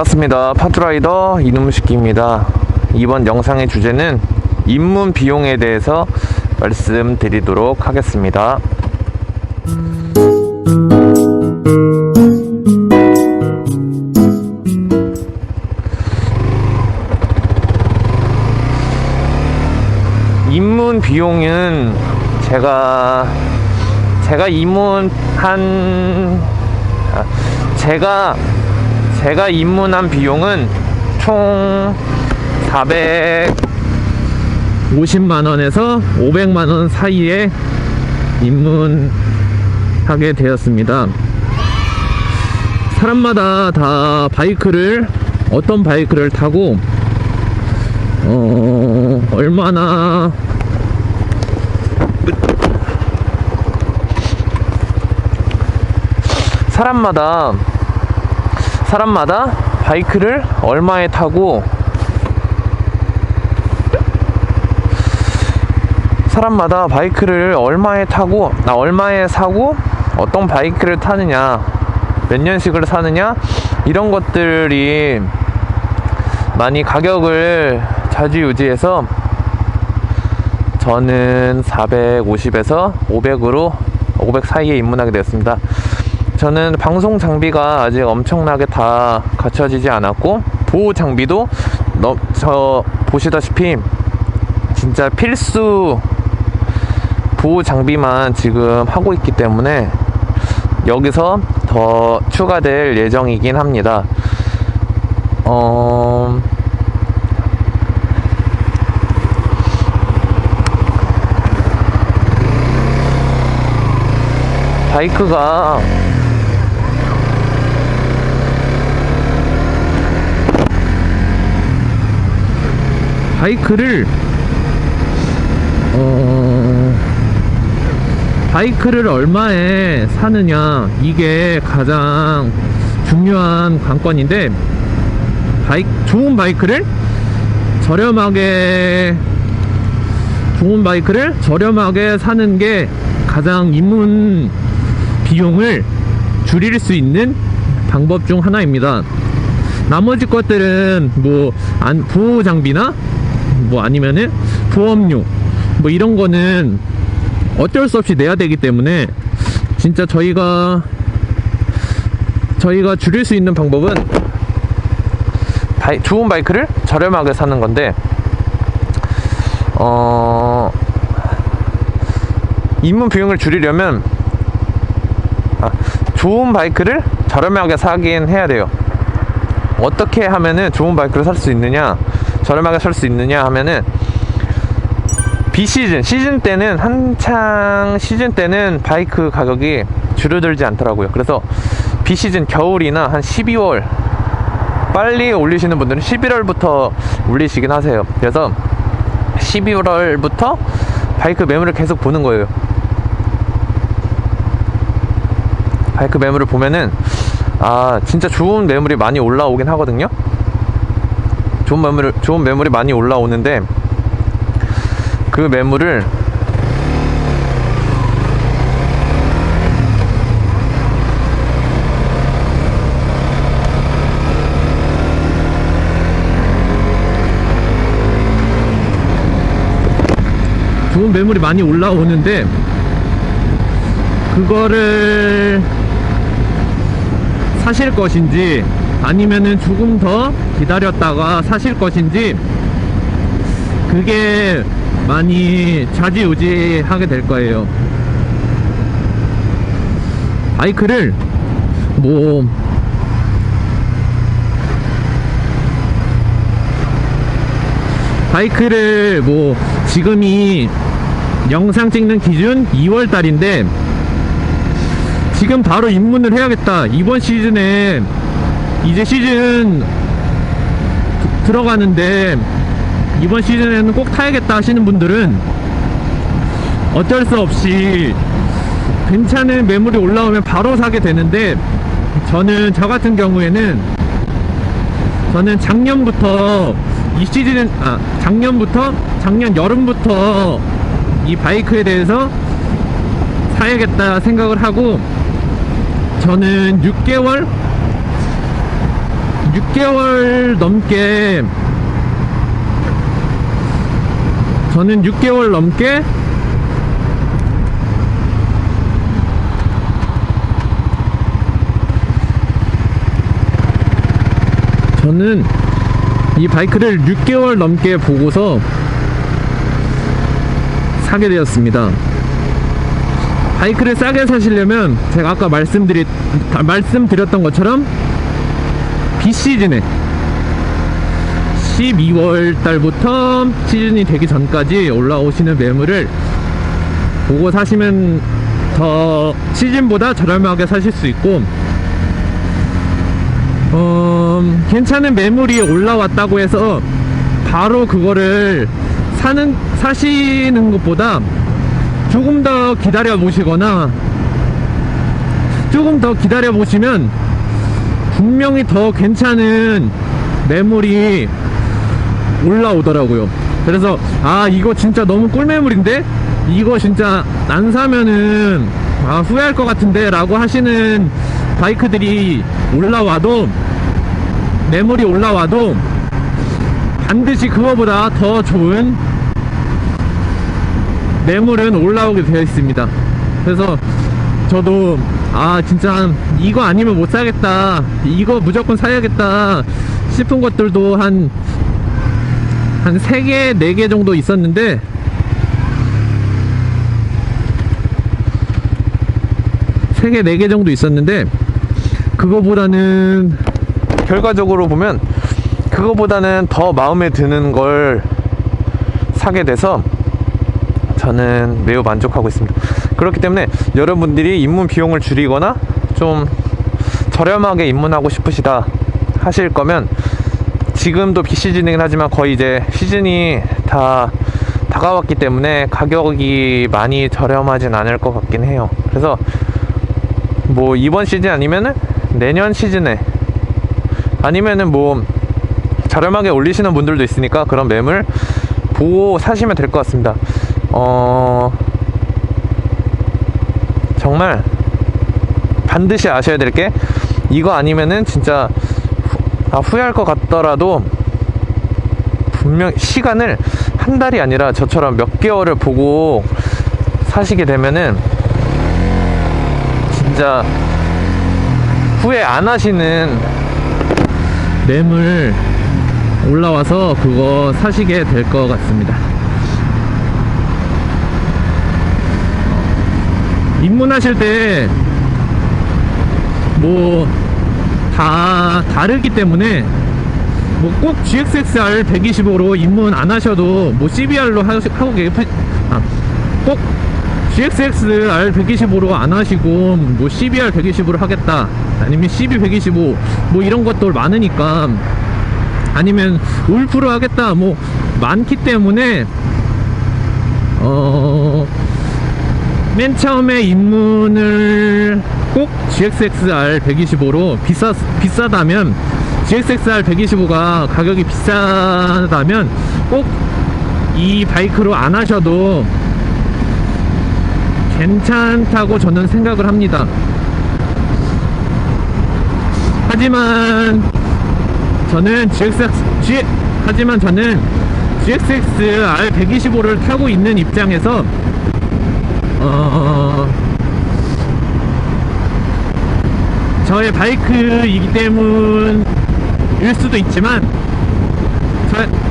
반갑습니다. 파트라이더 이놈식기입니다. 이번 영상의 주제는 입문 비용에 대해서 말씀드리도록 하겠습니다. 입문 비용은 제가 제가 입문한 아, 제가 제가 입문한 비용은 총 450만 원에서 500만 원 사이에 입문하게 되었습니다. 사람마다 다 바이크를 어떤 바이크를 타고 어 얼마나 사람마다 사람마다 바이크를 얼마에 타고 사람마다 바이크를 얼마에 타고 아 얼마에 사고 어떤 바이크를 타느냐 몇 년식을 사느냐 이런 것들이 많이 가격을 좌지우지해서 저는 450에서 500으로 500 사이에 입문하게 되었습니다. 저는 방송 장비가 아직 엄청나게 다 갖춰지지 않았고 보호 장비도 너, 저 보시다시피 진짜 필수 보호 장비만 지금 하고 있기 때문에 여기서 더 추가될 예정이긴 합니다. 어... 바이크가 바이크를 어 바이크를 얼마에 사느냐 이게 가장 중요한 관건인데 바이 좋은 바이크를 저렴하게 좋은 바이크를 저렴하게 사는 게 가장 입문 비용을 줄일 수 있는 방법 중 하나입니다. 나머지 것들은 뭐 안, 보호 장비나 뭐 아니면은 보험료 뭐 이런 거는 어쩔 수 없이 내야 되기 때문에 진짜 저희가 저희가 줄일 수 있는 방법은 바이, 좋은 바이크를 저렴하게 사는 건데 어 입문 비용을 줄이려면 아, 좋은 바이크를 저렴하게 사긴 해야 돼요. 어떻게 하면은 좋은 바이크를 살 수 있느냐, 저렴하게 살 수 있느냐 하면은 비시즌, 시즌 때는 한창 시즌 때는 바이크 가격이 줄어들지 않더라고요. 그래서 비시즌 겨울이나 한 12월 빨리 올리시는 분들은 11월부터 올리시긴 하세요. 그래서 12월부터 바이크 매물을 계속 보는 거예요. 바이크 매물을 보면은 아 진짜 좋은 매물이 많이 올라오긴 하거든요. 좋은 매물 좋은 매물이 많이 올라오는데 그 매물을 좋은 매물이 많이 올라오는데 그거를 사실 것인지 아니면은 조금 더 기다렸다가 사실 것인지 그게 많이 좌지우지하게 될 거예요. 바이크를 뭐 바이크를 뭐 지금이 영상 찍는 기준 2월 달인데 지금 바로 입문을 해야겠다. 이번 시즌에 이제 시즌 드- 들어가는데 이번 시즌에는 꼭 타야겠다 하시는 분들은 어쩔 수 없이 괜찮은 매물이 올라오면 바로 사게 되는데 저는 저 같은 경우에는 저는 작년부터 이 시즌은 아 작년부터 작년 여름부터 이 바이크에 대해서 사야겠다 생각을 하고 저는 6개월 6개월 넘게 저는 6개월 넘게 저는 이 바이크를 6개월 넘게 보고서 사게 되었습니다. 바이크를 싸게 사시려면 제가 아까 말씀드리, 다- 말씀드렸던 것처럼 비시즌에 12월 달부터 시즌이 되기 전까지 올라오시는 매물을 보고 사시면 더 시즌보다 저렴하게 사실 수 있고 어, 괜찮은 매물이 올라왔다고 해서 바로 그거를 사는 사시는 것보다 조금 더 기다려 보시거나 조금 더 기다려 보시면 분명히 더 괜찮은 매물이 올라오더라고요. 그래서 아 이거 진짜 너무 꿀매물인데 이거 진짜 안 사면은 아 후회할 것 같은데 라고 하시는 바이크들이 올라와도 매물이 올라와도 반드시 그거보다 더 좋은 매물은 올라오게 되어 있습니다. 그래서 저도 아 진짜 이거 아니면 못 사겠다 이거 무조건 사야겠다 싶은 것들도 한 한 3개, 4개 정도 있었는데 세 개, 네개 정도 있었는데 그거보다는 결과적으로 보면 그거보다는 더 마음에 드는 걸 사게 돼서 저는 매우 만족하고 있습니다. 그렇기 때문에 여러분들이 입문 비용을 줄이거나 좀 저렴하게 입문하고 싶으시다 하실 거면 지금도 비시즌이긴 하지만 거의 이제 시즌이 다 다가왔기 때문에 가격이 많이 저렴하진 않을 것 같긴 해요. 그래서 뭐 이번 시즌 아니면은 내년 시즌에 아니면은 뭐 저렴하게 올리시는 분들도 있으니까 그런 매물 보고 사시면 될 것 같습니다. 어 정말 반드시 아셔야 될 게 이거 아니면은 진짜 후, 아, 후회할 것 같더라도 분명 시간을 한 달이 아니라 저처럼 몇 개월을 보고 사시게 되면은 진짜 후회 안 하시는 매물 올라와서 그거 사시게 될 것 같습니다. 입문하실 때 뭐 다 다르기 때문에 뭐 꼭 GXXR 125로 입문 안 하셔도 뭐 CBR로 하고 계아 꼭 GXXR 125로 안 하시고 뭐 CBR 125로 하겠다 아니면 CB 125 뭐 이런 것도 많으니까 아니면 울프로 하겠다 뭐 많기 때문에 어 맨 처음에 입문을 꼭 GXXR 125로 비싸 비싸다면 GXXR 125가 가격이 비싸다면 꼭 이 바이크로 안 하셔도 괜찮다고 저는 생각을 합니다. 하지만 저는 GXX G 하지만 저는 GXXR 125를 타고 있는 입장에서 어. 저의 바이크이기 때문일 수도 있지만 저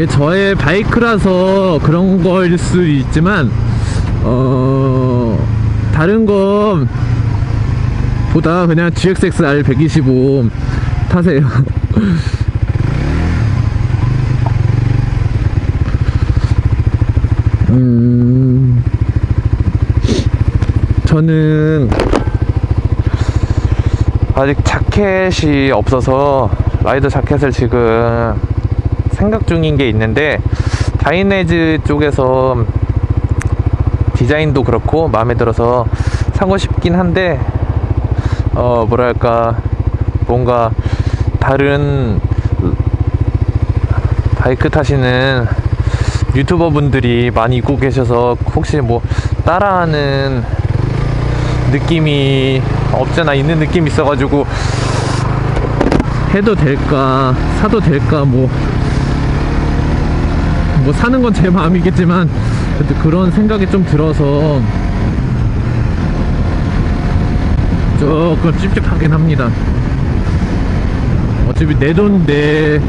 이게 저의 바이크라서 그런 거일 수 있지만 어 다른 거 보다 그냥 GXXR 125 타세요. 음 저는 아직 자켓이 없어서 라이더 자켓을 지금 생각 중인 게 있는데 다이네즈 쪽에서 디자인도 그렇고 마음에 들어서 사고 싶긴 한데 어 뭐랄까 뭔가 다른 바이크 타시는 유튜버 분들이 많이 입고 계셔서 혹시 뭐 따라하는 느낌이 없잖아. 있는 느낌이 있어가지고 해도 될까 사도 될까 뭐 뭐 사는 건 제 마음이겠지만 그런 생각이 좀 들어서 조금 찝찝하긴 합니다. 어차피 내 돈, 내,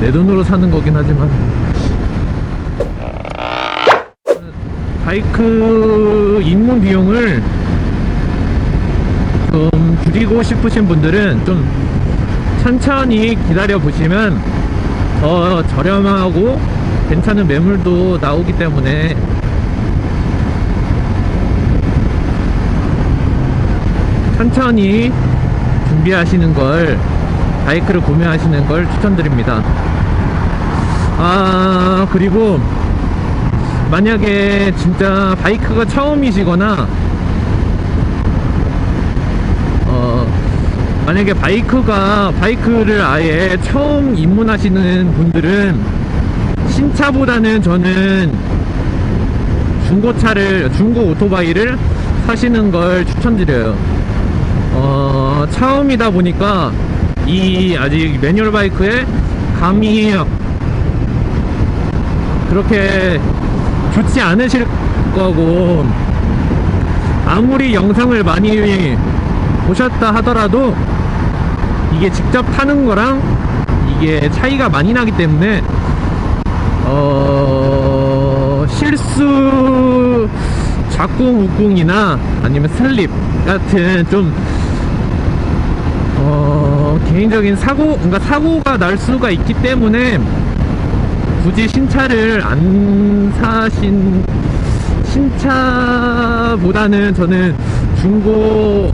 내 돈으로 사는 거긴 하지만. 바이크 입문 비용을 좀 줄이고 싶으신 분들은 좀 천천히 기다려 보시면 더 저렴하고 괜찮은 매물도 나오기 때문에 천천히 준비하시는 걸 바이크를 구매하시는 걸 추천드립니다. 아 그리고 만약에 진짜 바이크가 처음이시거나 어 만약에 바이크가 바이크를 아예 처음 입문하시는 분들은 신차보다는 저는 중고차를 중고 오토바이를 사시는 걸 추천드려요. 어, 처음이다 보니까 이 아직 매뉴얼 바이크에 감이 그렇게 좋지 않으실 거고 아무리 영상을 많이 보셨다 하더라도 이게 직접 타는 거랑 이게 차이가 많이 나기 때문에 어 실수 작궁 우궁이나 아니면 슬립 같은 좀 어, 개인적인 사고, 그러니까 사고가 날 수가 있기 때문에 굳이 신차를 안 사신, 신차보다는 저는 중고,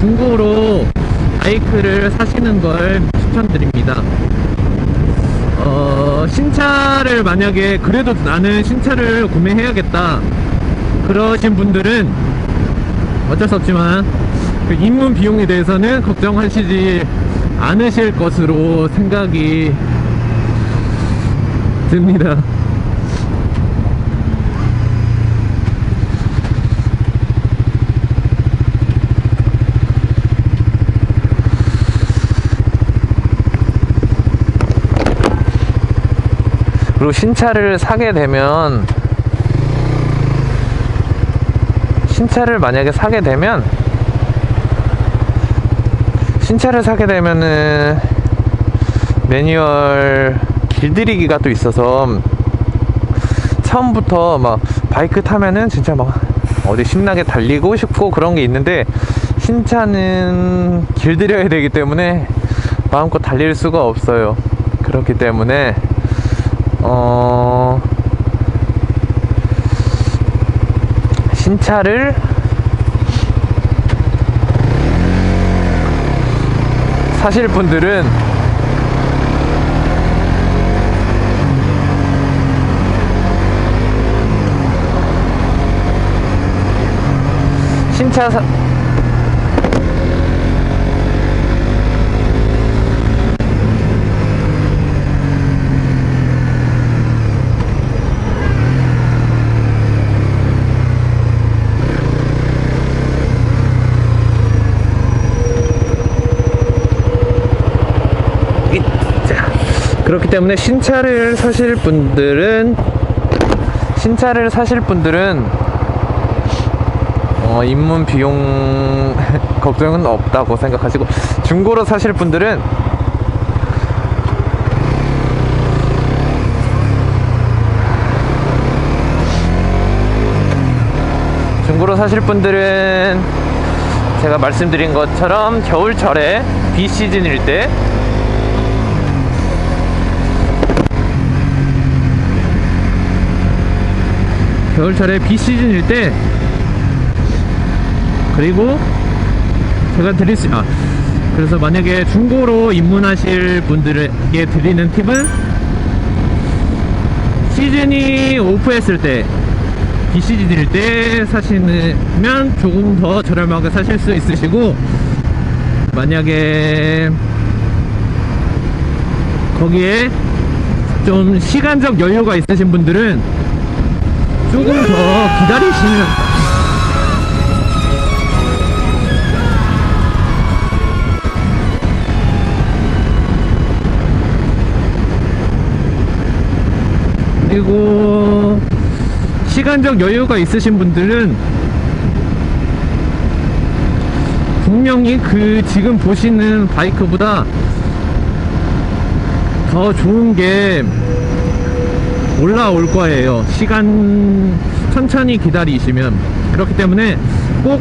중고로 바이크를 사시는 걸 추천드립니다. 어, 신차를 만약에 그래도 나는 신차를 구매해야겠다. 그러신 분들은 어쩔 수 없지만 그 입문 비용에 대해서는 걱정하시지 않으실 것으로 생각이 듭니다. 그리고 신차를 사게 되면 신차를 만약에 사게 되면 신차를 사게 되면은 매뉴얼 길들이기가 또 있어서 처음부터 막 바이크 타면은 진짜 막 어디 신나게 달리고 싶고 그런 게 있는데 신차는 길들여야 되기 때문에 마음껏 달릴 수가 없어요. 그렇기 때문에 어 신차를 사실 분들은 신차 사... 이- 자, 그렇기 때문에 신차를 사실 분들은 신차를 사실 분들은 어, 입문 비용 걱정은 없다고 생각하시고 중고로 사실 분들은 중고로 사실 분들은 제가 말씀드린 것처럼 겨울철에 비시즌일 때 겨울철에 비시즌일 때 그리고 제가 드릴 수, 아, 그래서 만약에 중고로 입문하실 분들에게 드리는 팁은 시즌이 오프했을 때 드릴 때 사시면 조금 더 저렴하게 사실 수 있으시고 만약에 거기에 좀 시간적 여유가 있으신 분들은 조금 더 기다리시면 그리고 시간적 여유가 있으신 분들은 분명히 그 지금 보시는 바이크보다 더 좋은 게 올라올 거예요. 시간 천천히 기다리시면 그렇기 때문에 꼭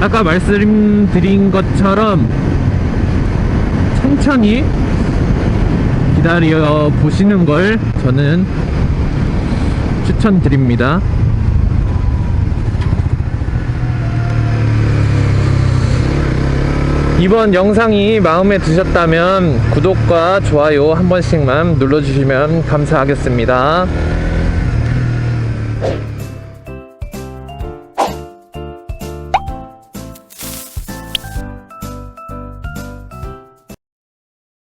아까 말씀드린 것처럼 천천히 기다려 보시는 걸 저는 추천드립니다. 이번 영상이 마음에 드셨다면 구독과 좋아요 한 번씩만 눌러주시면 감사하겠습니다.